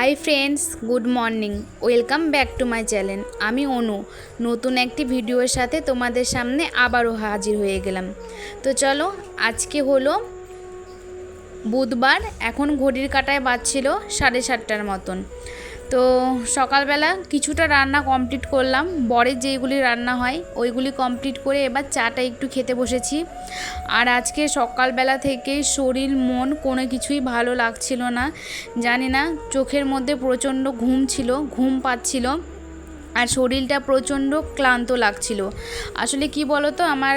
Hi friends good morning welcome back to my channel আমি অনু। নতুন একটি ভিডিওর সাথে তোমাদের সামনে আবারও হাজির হয়ে গেলাম। তো চলো, আজকে হলো বুধবার। এখন ঘড়ির কাটায় বাজছিল সাড়ে সাতটার মতন। তো সকালবেলা কিছুটা রান্না কমপ্লিট করলাম। বরের যেইগুলি রান্না হয়, ওইগুলি কমপ্লিট করে এবার চাটা একটু খেতে বসেছি। আর আজকে সকালবেলা থেকে শরীর, মন কোনো কিছুই ভালো লাগছিল না। জানি না, চোখের মধ্যে প্রচণ্ড ঘুম ছিল, ঘুম পাচ্ছিল। আর শরীরটা প্রচণ্ড ক্লান্ত লাগছিল। আসলে কি বলো তো আমার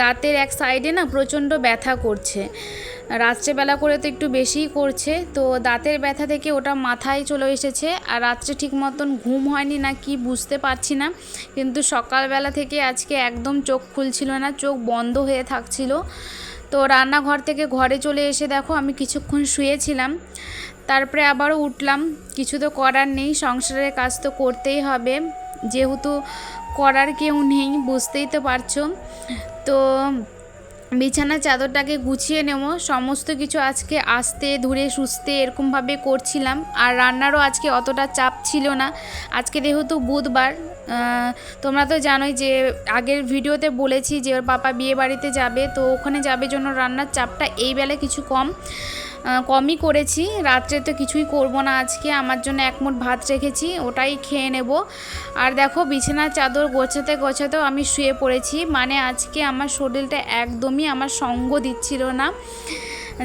দাঁতের এক সাইডে না প্রচণ্ড ব্যথা করছে। রাত্রেবেলা করে তো একটু বেশিই করছে, তো দাঁতের ব্যথা থেকে ওটা মাথায় চলে এসেছে। আর রাত্রে ঠিক মতন ঘুম হয়নি না কি বুঝতে পারছি না, কিন্তু সকালবেলা থেকে আজকে একদম চোখ খুলছিল না, চোখ বন্ধ হয়ে থাকছিল। তো রান্নাঘর থেকে ঘরে চলে এসে দেখো, আমি কিছুক্ষণ শুয়েছিলাম। তারপরে আবারও উঠলাম। কিছু তো করার নেই, সংসারের কাজ তো করতেই হবে। যেহেতু করার কেউ নেই, বুঝতেই তো পারছ। তো বিছানার চাদরটাকে গুছিয়ে নেব। সমস্ত কিছু আজকে আস্তে, ধরে, সুস্থে এরকমভাবে করছিলাম। আর রান্নারও আজকে অতটা চাপ ছিল না। আজকে যেহেতু বুধবার তোমরা তো জানোই যে আগের ভিডিওতে বলেছি যে ওর পাপা বিয়ে বাড়িতে যাবে, তো ওখানে যাবে জন্য রান্নার চাপটা এই বেলা কিছু কম। কমই করেছি, রাত্রে তো কিছুই করব না আজকে, আমার জন্য এক মুঠ ভাত রেখেছি, ওটাই খেয়ে নেব। আর দেখো বিছানার চাদর গোছাতে গোছাতেও আমি শুয়ে পড়েছি মানে আজকে আমার শরীরটা একদমই আমার সঙ্গ দিচ্ছিল না।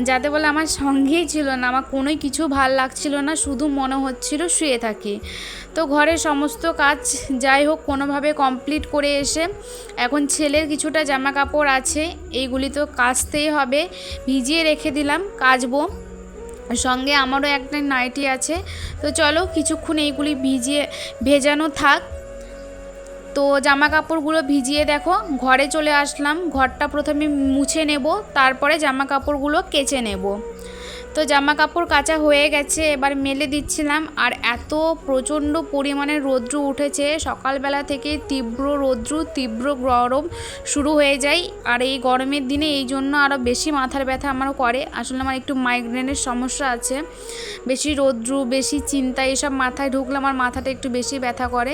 যাতে বলে আমার সঙ্গেই ছিল না, আমার কোনোই কিছু ভালো লাগছিল না, শুধু মনে হচ্ছিল শুয়ে থাকি। তো ঘরের সমস্ত কাজ যাই হোক কোনোভাবে কমপ্লিট করে এসে এখন ছেলের কিছুটা জামা কাপড় আছে, এইগুলি তো কাচতেই হবে। ভিজিয়ে রেখে দিলাম, কাচবো। সঙ্গে আমারও একটা নাইটি আছে। তো চলো কিছুক্ষণ এইগুলি ভিজিয়ে, ভেজানো থাক। তো জামা কাপড়গুলো ভিজিয়ে দেখো, ঘরে চলে আসলাম। ঘরটা প্রথমে মুছে নেব, তারপরে জামা কাপড়গুলো কেচে নেব। তো জামা কাপড় কাচা হয়ে গেছে, এবার মেলে দিচ্ছিলাম। আর এত প্রচণ্ড পরিমাণে রৌদ্র উঠেছে, সকালবেলা থেকে তীব্র রৌদ্র, তীব্র গরম শুরু হয়ে যায়। আর এই গরমের দিনে এই জন্য আরও বেশি মাথার ব্যথা আমার করে। আসলে আমার একটু মাইগ্রেনের সমস্যা আছে। বেশি রৌদ্র, বেশি চিন্তা, এসব মাথায় ঢুকলে আমার মাথাটা একটু বেশি ব্যথা করে।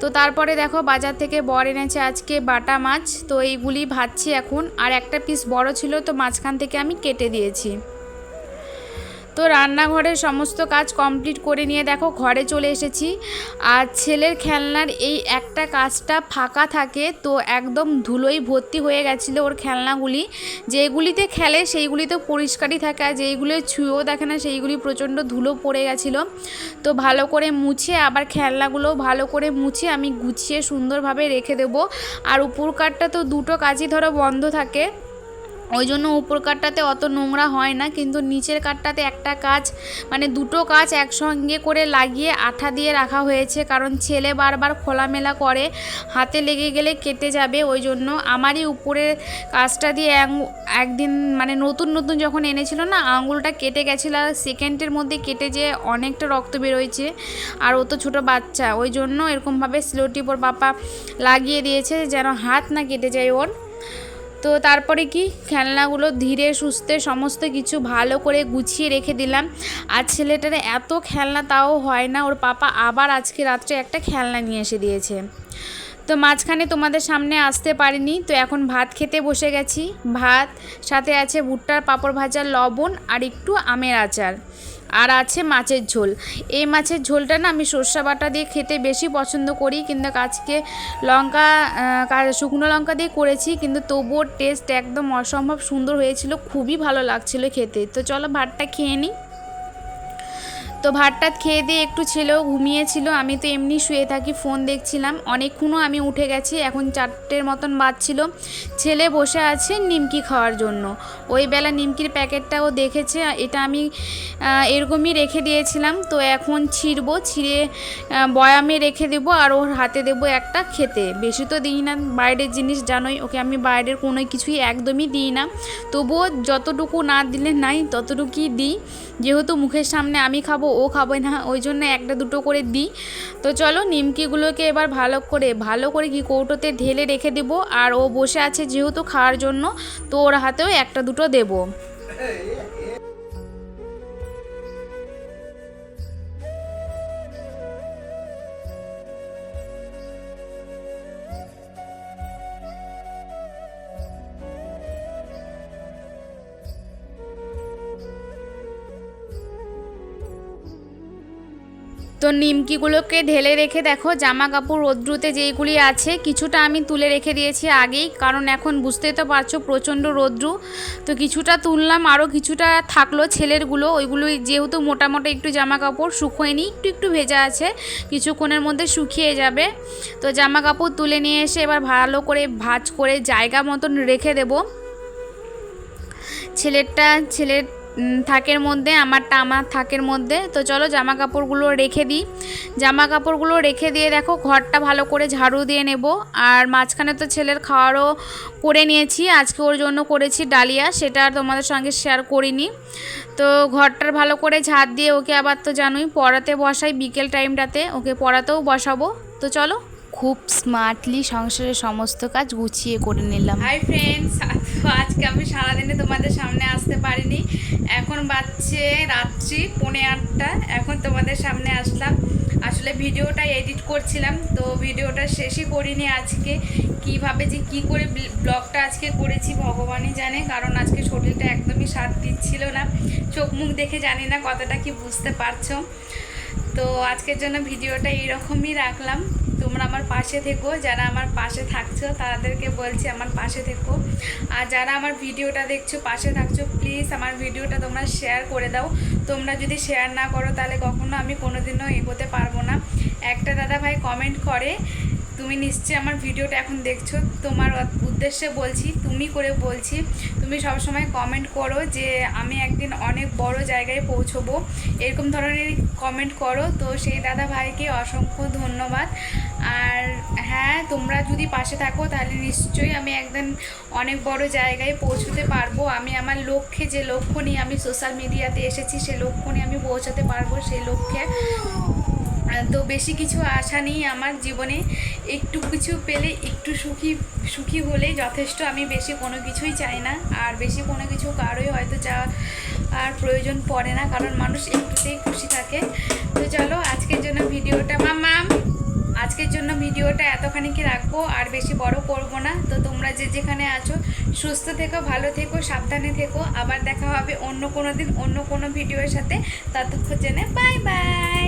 তো তারপরে দেখো বাজার থেকে বর এনেছে আজকে বাটা মাছ। তো এইগুলি ভাজছি এখন। আর একটা পিস বড় ছিল, তো মাঝখান থেকে আমি কেটে দিয়েছি। তো রান্নাঘরের সমস্ত কাজ কমপ্লিট করে নিয়ে দেখো ঘরে চলে এসেছি। আর ছেলের খেলনার এই একটা কাজটা ফাঁকা থাকে, তো একদম ধুলোই ভর্তি হয়ে গেছিল ওর খেলনাগুলি। যেগুলিতে খেলে সেইগুলি তো পরিষ্কারই থাকে, আর যেইগুলো ছুঁয়েও দেখে না সেইগুলি প্রচণ্ড ধুলো পড়ে গেছিল। তো ভালো করে মুছে আবার খেলনাগুলো ভালো করে মুছে আমি গুছিয়ে সুন্দরভাবে রেখে দেবো। আর উপর কাঠটা তো দুটো কাজই ধরো বন্ধ থাকে। ওই জন্য উপর কাঠটাতে অত নোংরা হয় না, কিন্তু নিচের কাঠটাতে একটা কাজ মানে দুটো কাজ একসঙ্গে করে লাগিয়ে আঠা দিয়ে রাখা হয়েছে, কারণ ছেলে বারবার খোলামেলা করে, হাতে লেগে গেলে কেটে যাবে ওই জন্য আমারই উপরে কাজটা দিয়ে এক- একদিন মানে নতুন নতুন যখন এনেছিল না, আঙুলটা কেটে গেছিল, আর সেকেন্ডের মধ্যে কেটে যে অনেকটা রক্ত বেরোয়েছে, আর ও তো ছোটো বাচ্চা ওই জন্য এরকমভাবে স্লোটিপ ওর বাপা লাগিয়ে দিয়েছে, যেন হাত না কেটে যায় ওর। তো তারপরে কি খেলনাগুলো ধীরে সুস্থে সমস্ত কিছু ভালো করে গুছিয়ে রেখে দিলাম। আর ছেলেটার এত খেলনা তাও হয় না, ওর পাপা আবার আজকে রাত্রে একটা খেলনা নিয়ে এসে দিয়েছে। তো মাঝখানে তোমাদের সামনে আসতে পারিনি, তো এখন ভাত খেতে বসে গেছি। ভাত, সাথে আছে ভুট্টার পাঁপড় ভাজার লবণ আর একটু আমের আচার। আর আছে মাছের ঝোল। এই মাছের ঝোলটা না আমি সর্ষা বাটা দিয়ে খেতে বেশি পছন্দ করি। কিন্তু আজকে লঙ্কা শুকনো লঙ্কা দিয়ে করেছি। কিন্তু তবুও টেস্ট একদম অসম্ভব সুন্দর হয়েছিল। খুবই ভালো লাগছিল খেতে। তো চলো ভাতটা খেয়ে নিই। তো ভাতটা খেয়ে দিয়ে একটু ছেলেও ঘুমিয়েছিল। আমি তো এমনি শুয়ে থাকি, ফোন দেখছিলাম। অনেকক্ষণও আমি উঠে গেছি, এখন চারটের মতন বাজছিল। ছেলে বসে আছে নিমকি খাওয়ার জন্য। ওই বেলা নিমকির প্যাকেটটাও দেখেছে, এটা আমি এরকমই রেখে দিয়েছিলাম। তো এখন ছিঁড়বো, ছিঁড়ে বয়ামে রেখে দেবো আর ওর হাতে দেবো একটা খেতে। বেশি তো দিই না, বাইরের জিনিস জানোই, ওকে আমি বাইরের কোনো কিছুই একদমই দিই না। তবুও যতটুকু না দিলে নাই, ততটুকুই দিই। যেহেতু মুখের সামনে আমি খাব ও খাবে না, ওই জন্য একটা দুটো করে দিই। তো চলো নিমকিগুলোকে এবার ভালো করে ভালো করে কি কৌটোতে ঢেলে রেখে দেব। আর ও বসে আছে যেহেতু খাওয়ার জন্য, তো ওর হাতেও একটা দুটো দেবো। তো নিমকিগুলোকে ঢেলে রেখে দেখো জামা কাপড় রোদ্রুতে যেইগুলি আছে, কিছুটা আমি তুলে রেখে দিয়েছি আগেই, কারণ এখন বুঝতেই তো পারছ প্রচণ্ড রৌদ্রু। তো কিছুটা তুললাম, আরও কিছুটা থাকল ছেলেরগুলো, ওইগুলো যেহেতু মোটা মোটা একটু জামা কাপড় শুকোয়নি একটু একটু ভেজা আছে, কিছুক্ষণের মধ্যে শুকিয়ে যাবে। তো জামা কাপড় তুলে নিয়ে এসে এবার ভালো করে ভাজ করে জায়গা মতন রেখে দেবো। ছেলেরটা, ছেলের থাকের মধ্যে, আমারটা আমার থাকের মধ্যে। তো চলো জামা কাপড়গুলো রেখে দিই। জামা কাপড়গুলো রেখে দিয়ে দেখো, ঘরটা ভালো করে ঝাড়ু দিয়ে নেব। আর মাঝখানে তো ছেলের খাওয়ারও করে নিয়েছি। আজকে ওর জন্য করেছি ডালিয়া, সেটা আর তোমাদের সঙ্গে শেয়ার করিনি। তো ঘরটার ভালো করে ঝাড় দিয়ে, ওকে আবার তো জানোই, পড়াতে বসাই বিকেল টাইমটাতে ওকে পড়াতেও বসাবো। তো চলো। খুব স্মার্টলি সংসারের সমস্ত কাজ গুছিয়ে করে নিলাম। হাই ফ্রেন্ডস আজকে আমি সারাদিনে তোমাদের সামনে আসতে পারিনি। এখন বাজছে রাত্রি পৌনে আটটা। এখন তোমাদের সামনে আসলাম। আসলে ভিডিওটা এডিট করছিলাম, তো ভিডিওটা শেষই করিনি আজকে। কীভাবে যে কি করে ব্লগটা আজকে করেছি ভগবানই জানে, কারণ আজকে শরীরটা একদমই সাথ দিচ্ছিল না। চোখ মুখ দেখে জানি না কতটা কি বুঝতে পারছ। তো আজকের জন্য ভিডিওটা এইরকমই রাখলাম। তোমরা আমার পাশে থেকো, যারা আমার পাশে থাকছো, তাদেরকে বলছি আমার পাশে থেকো। আর যারা আমার ভিডিওটা দেখছ, পাশে থাকছো প্লিজ আমার ভিডিওটা তোমরা শেয়ার করে দাও। তোমরা যদি শেয়ার না করো, তাহলে কখনো আমি কোনোদিনও এগোতে পারব না। একটা দাদা ভাই কমেন্ট করে তুমি নিশ্চয়ই আমার ভিডিওটা এখন দেখছ। তোমার উদ্দেশ্যে বলছি, তুমি করে বলছি, তুমি সবসময় কমেন্ট করো যে আমি একদিন অনেক বড় জায়গায় পৌঁছবো। এরকম ধরনের কমেন্ট করো। তো সেই দাদা ভাইকে অসংখ্য ধন্যবাদ। আর হ্যাঁ তোমরা যদি পাশে থাকো, তাহলে নিশ্চয়ই আমি একদিন অনেক বড় জায়গায় পৌঁছতে পারব। আমি আমার লক্ষ্যে যে লক্ষ্য নিয়ে আমি সোশ্যাল মিডিয়াতে এসেছি, সে লক্ষ্য নিয়ে আমি পৌঁছাতে পারব সেই লক্ষ্যে। তো বেশি কিছু আশা নেই আমার জীবনে। একটু কিছু পেলে একটু সুখী সুখী হলে যথেষ্ট। আমি বেশি কোনো কিছুই চাই না। আর বেশি কোনো কিছু কারোই হয়তো চা আর প্রয়োজন পড়ে না। কারণ মানুষ একটুতেই খুশি থাকে। তো চলো, আজকের জন্য ভিডিওটা মামাম আজকের জন্য ভিডিওটা এতখানি কি রাখব, আর বেশি বড় করব না। তো তোমরা যে যেখানে আছো, সুস্থ থেকো, ভালো থেকো, সাবধানে থেকো। আবার দেখা হবে অন্য কোনো দিন, অন্য কোনো ভিডিওর সাথে। ততক্ষণ জেনে বাই বাই.